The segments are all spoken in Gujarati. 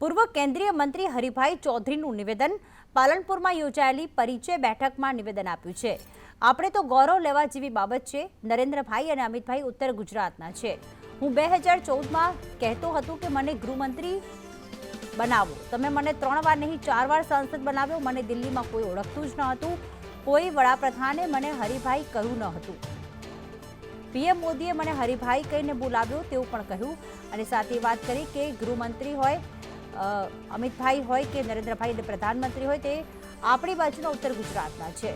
પૂર્વ કેન્દ્રીય મંત્રી હરિભાઈ ચૌધરીનું નિવેદન, પાલનપુરમાં યોજાયેલી પરિચય બેઠકમાં નિવેદન આપ્યું છે. આપણે તો ગૌરવ લેવા જેવી બાબત છે, નરેન્દ્રભાઈ અને અમિતભાઈ ઉત્તર ગુજરાતના છે. હું બે હજાર ચૌદમાં કહેતો હતો કે મને ગૃહમંત્રી બનાવો. તમે મને ત્રણ વાર નહીં, ચાર વાર સાંસદ બનાવ્યો, મને દિલ્હીમાં કોઈ ઓળખતું જ ન હતું. કોઈ વડાપ્રધાને મને હરિભાઈ કહ્યું ન હતું. પીએમ મોદીએ મને હરિભાઈ કહીને બોલાવ્યો, તેવું પણ કહ્યું. અને સાથે વાત કરી કે ગૃહમંત્રી હોય અમિતભાઈ હોય કે નરેન્દ્રભાઈ પ્રધાનમંત્રી હોય તે આપણી બાજુના ઉત્તર ગુજરાતના છે.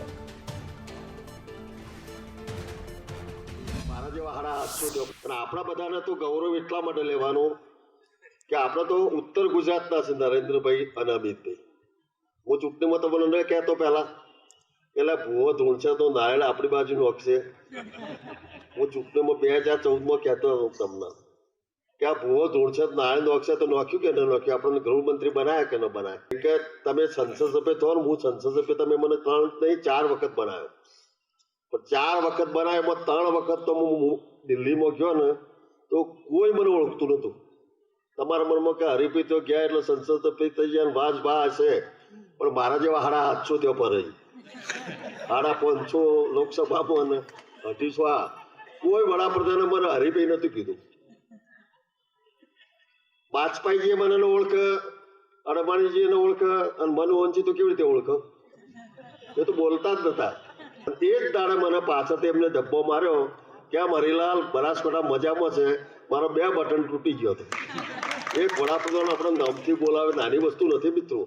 મારા જેવા પણ આપણા બધાને તો ગૌરવ એટલા માટે લેવાનું કે આપણે તો ઉત્તર ગુજરાતના છે નરેન્દ્રભાઈ અને અમિતભાઈ. હું ચૂંટણીમાં તો મને કહેતો પહેલા એટલે ભૂવો ધૂણશે તો નારાયણ આપણી બાજુ નોખશે હું ચૂંટણીમાં બે હજાર ચૌદમાં કહેતો હતો તમને. કે આ ભૂવો ધૂણશે નારાયણ નોખશે તો નોખ્યું કે ન નોખ્યું? આપણને ગૃહમંત્રી બનાવ્યા કે ન બનાયા? કે તમે સંસદ સભ્ય થો ને હું સંસદ સભ્ય તમે મને ત્રણ, નહીં, ચાર વખત બનાવ્યો પણ ચાર વખત બનાવ્યો એમાં ત્રણ વખત તો હું દિલ્હીમાં ગયો ને, તો કોઈ મને ઓળખતું નહોતું. તમારા મનમાં કે હરીફી તો ગયા એટલે સંસદ સભ્ય થઈ ગયા વાજ બા હશે. પણ મારા જેવા હાડા હાથસો ત્યાં પર હાડા પાંચસો લોકસભામાં અને અઢીસો આ. કોઈ વડાપ્રધાને મને હરીફી નથી કીધું. વાજપેયીજીએ મને ઓળખે અડવાણીજીને ઓળખ અને મનમોહનજી તો કેવી રીતે ઓળખ? એ તો બોલતા જ નતા. એ જ દાડે મને પાછળથી એમને ધબ્બો માર્યો કે આ મરીલાલ બનાસકાંઠા મજામાં છે, મારો બે બટન તૂટી ગયો હતો એ વડાપ્રધાન આપણે નામથી બોલાવે નાની વસ્તુ નથી, મિત્રો.